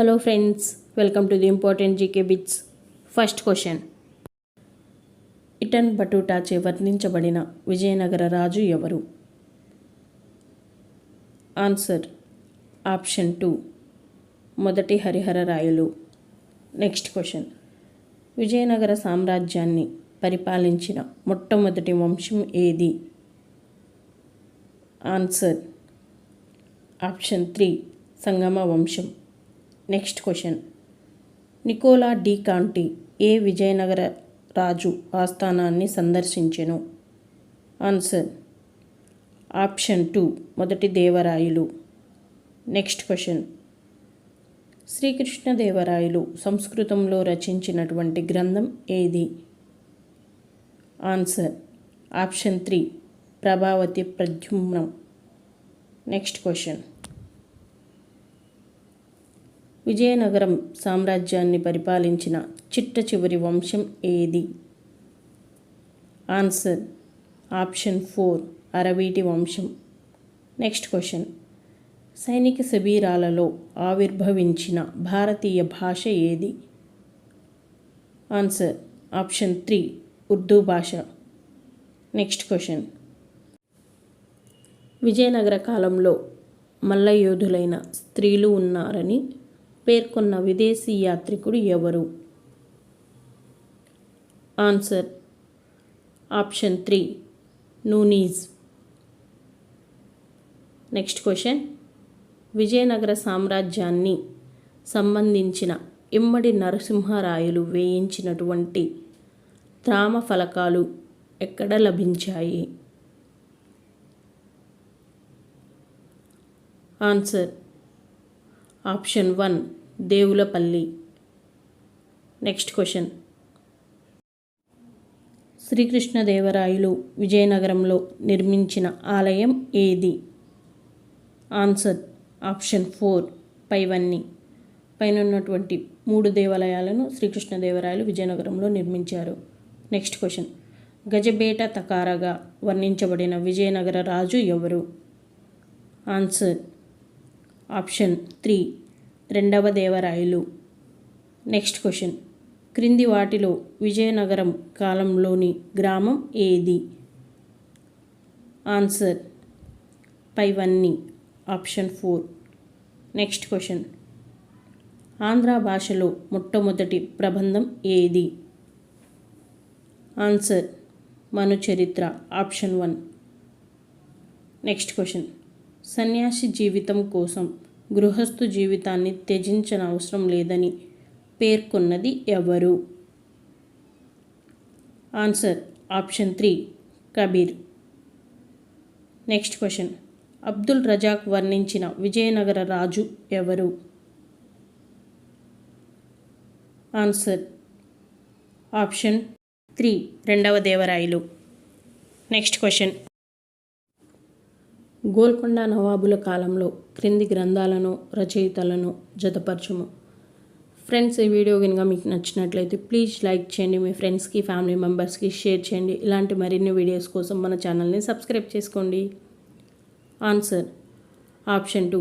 Hello friends welcome to the important GK bits first question eaten బటూటాచే వర్ణించబడిన విజయనగర రాజు ఎవరు? ఆన్సర్ ఆప్షన్ టూ మొదటి హరిహర రాయలు. నెక్స్ట్ క్వశ్చన్ విజయనగర సామ్రాజ్యాన్ని పరిపాలించిన మొట్టమొదటి వంశం ఏది? ఆన్సర్ ఆప్షన్ త్రీ సంగమ వంశం. Next question Nicola de Conti ఏ విజయనగర రాజు ఆస్థానాన్ని సందర్శించెను? ఆన్సర్ ఆప్షన్ టూ మొదటి దేవరాయలు. నెక్స్ట్ క్వశ్చన్ శ్రీకృష్ణదేవరాయలు సంస్కృతంలో రచించినటువంటి గ్రంథం ఏది? Answer option three Prabhavati Pradyumnam. Next question Vijayanagaram సామ్రాజ్యాన్ని పరిపాలించిన చిట్ట చివరి వంశం ఏది? ఆన్సర్ ఆప్షన్ ఫోర్ అరవీటి వంశం. Next question. సైనిక శిబిరాలలో ఆవిర్భవించిన భారతీయ భాష ఏది? ఆన్సర్ ఆప్షన్ త్రీ ఉర్దూ భాష. Next question. విజయనగర కాలంలో మల్లయోధులైన స్త్రీలు ఉన్నారని పేర్కొన్న విదేశీ యాత్రికుడు ఎవరు? Answer. Option three. Nuniz. Next question. Vijayanagara సామ్రాజ్యాన్ని సంబంధించిన ఇమ్మడి నరసింహరాయలు వేయించినటువంటి త్రామ ఫలకాలు ఎక్కడ లభించాయి? Answer. Option one. Devulapalli. Next question Srikrishnadevarayalu విజయనగరంలో నిర్మించిన ఆలయం ఏది? ఆన్సర్ ఆప్షన్ ఫోర్ పైవన్నీ. పైన ఉన్నటువంటి మూడు దేవాలయాలను శ్రీకృష్ణదేవరాయలు విజయనగరంలో నిర్మించారు. నెక్స్ట్ క్వశ్చన్ గజబేట తకారగా వర్ణించబడిన విజయనగర రాజు ఎవరు? ఆన్సర్ ఆప్షన్ త్రీ రెండవ దేవరాయలు. Next question. క్రింది వాటిలో విజయనగరం కాలంలోని గ్రామం ఏది? ఆన్సర్. పైవన్నీ. Option four. Next question. Andhra భాషలో మొట్టమొదటి ప్రబంధం ఏది? ఆన్సర్. మను చరిత్ర ఆప్షన్ వన్. Next question. సన్యాసి జీవితం కోసం గృహస్థు జీవితాన్ని త్యజించనవసరం లేదని పేర్కొన్నది ఎవరు? Answer option three Kabir. Next question. Abdul Razzaq వర్ణించిన Vijayanagara రాజు ఎవరు? ఆన్సర్ ఆప్షన్ త్రీ రెండవ దేవరాయలు. Next question. గోల్కొండ నవాబుల కాలంలో క్రింది గ్రంథాలను రచయితలను జతపరచుము. ఫ్రెండ్స్ ఈ వీడియో కనుక మీకు నచ్చినట్లయితే ప్లీజ్ లైక్ చేయండి మీ ఫ్రెండ్స్కి ఫ్యామిలీ మెంబర్స్కి షేర్ చేయండి. ఇలాంటి మరిన్ని వీడియోస్ కోసం మన ఛానల్ని సబ్స్క్రైబ్ చేసుకోండి. Answer option two.